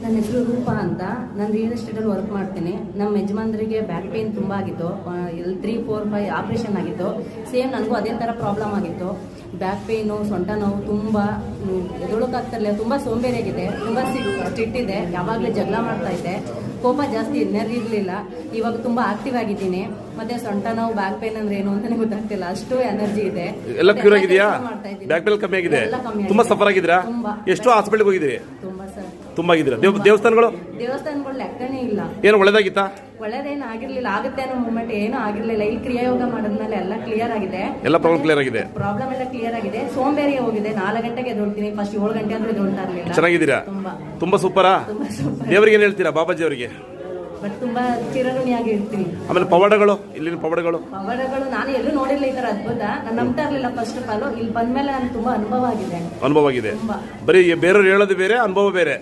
ನನ್ನ ಹೆಸರು ರೂಪಾ ಅಂತ. ನಾನು ರಿಯಲ್ ಎಸ್ಟೇಟಲ್ಲಿ ವರ್ಕ್ ಮಾಡ್ತೀನಿ. ನಮ್ಮ ಯಜಮಾನ್ರಿಗೆ ಬ್ಯಾಕ್ ಪೇನ್ ತುಂಬ ಆಗಿತ್ತು. L three four five operation ಆಗಿತ್ತು. ಸೇಮ್ ನನಗೂ ಅದೇ ಥರ ಪ್ರಾಬ್ಲಮ್ ಆಗಿತ್ತು. ಬ್ಯಾಕ್ ಪೇಯ್ನು ಸೊಂಟ ನೋವು ತುಂಬ ಎದೊಳಕಾಗ್ತಿರಲಿಲ್ಲ ತುಂಬ ಸೋಂಬೇರಿಯಾಗಿದೆ ತುಂಬ ಸಿಟ್ಟಿದೆ ಯಾವಾಗಲೇ ಯಾವಾಗಲೂ ಜಗಳ ಮಾಡ್ತಾ ಇದ್ದೆ. ಕೋಪ ಜಾಸ್ತಿ ಎನರ್ಜಿರಲಿಲ್ಲ ಇವಾಗ ತುಂಬ ಆಕ್ಟಿವ್ ಆಗಿದ್ದೀನಿ. ಮತ್ತೆ ಸೊಂಟ ನೋವು ಬ್ಯಾಕ್ ಪೇನ್ ಅಂದ್ರೆ ಏನು ಅಂತಾನೆ ಗೊತ್ತಾಗ್ತಿಲ್ಲ. ಅಷ್ಟು ಎನರ್ಜಿ ಇದೆ. ಎಲ್ಲ ಕ್ಯೂರ್ ಆಗಿದೆಯಾ. ಬ್ಯಾಕ್ ಪೇನ್ ಕಮ್ಮಿ ಆಗಿದೆ. ತುಂಬಾ ಸಫರ್ ಆಗಿದ್ರಾ. ಎಷ್ಟು ಹಾಸ್ಪಿಟಲ್ಗೆ ಹೋಗಿದ್ದೀರಿ? ತುಂಬ ದೇವ್ ದೇವಸ್ಥಾನಗಳು? ದೇವಸ್ಥಾನಗಳು ಲೆಕ್ಕನೇ ಇಲ್ಲ. ಏನು ಒಳ್ಳೇದಾಗಿತ್ತಾ? ಒಳ್ಳೇದೇನು ಆಗಿರ್ಲಿಲ್ಲ. ಆಗುತ್ತೆ ಅನ್ನೋ ಮೂಮೆಂಟ್ ಏನೂ ಆಗಿರ್ಲಿಲ್ಲ. ಈ ಕ್ರಿಯಾಯೋಗ ಮಾಡಿದ್ಮೇಲೆ ಎಲ್ಲ ಕ್ಲಿಯರ್ ಆಗಿದೆ. ಎಲ್ಲ ಪ್ರಾಬ್ಲಮ್ ಕ್ಲಿಯರ್ ಆಗಿದೆ? ಪ್ರಾಬ್ಲಮ್ ಎಲ್ಲ ಕ್ಲಿಯರ್ ಆಗಿದೆ. ಸೋಮವಾರಿ ಹೋಗಿದೆ. ನಾಲ್ಕು ಗಂಟೆಗೆ ಎದ್ದೊಳ್ತೀನಿ. ಫಸ್ಟ್ ಏಳು ಗಂಟೆ ಅಂದ್ರೆ ಎದ್ದೊಳ್ತಾ ಇರಲಿಲ್ಲ. ಚೆನ್ನಾಗಿದ್ದೀರಾ? ತುಂಬಾ. ತುಂಬಾ ಸೂಪರಾ ತುಂಬಾ ಸೂಪರ್ ದೇವರಿಗೆ ಏನು ಹೇಳ್ತೀರಾ ಬಾಬಾಜಿ ಅವರಿಗೆ? ಬಟ್ ತುಂಬಾ ಚಿರಋಣಿಯಾಗಿ ಇರ್ತೀನಿ. ಆಮೇಲೆ ಪವಾಡಗಳು? ಇಲ್ಲಿನ ಪವಾಡಗಳು? ಪವಾಡಗಳು ನಾನು ಎಲ್ಲೂ ನೋಡಿಲ್ಲ ಈ ತರ ಅದ್ಭುತ. ನಾನು ನಂಬ್ತಾ ಇರ್ಲಿಲ್ಲ ಫಸ್ಟ್ ಆಫ್ ಆಲ್ ಇಲ್ಲಿ ಬಂದ್ಮೇಲೆ ನಾನು ತುಂಬಾ ಅನುಭವ ಆಗಿದೆ. ಅನುಭವ ಆಗಿದೆ. ತುಂಬಾ. ಬರೀ ಬೇರೆಯವ್ರು ಹೇಳೋದು ಬೇರೆ ಅನುಭವ ಬೇರೆ.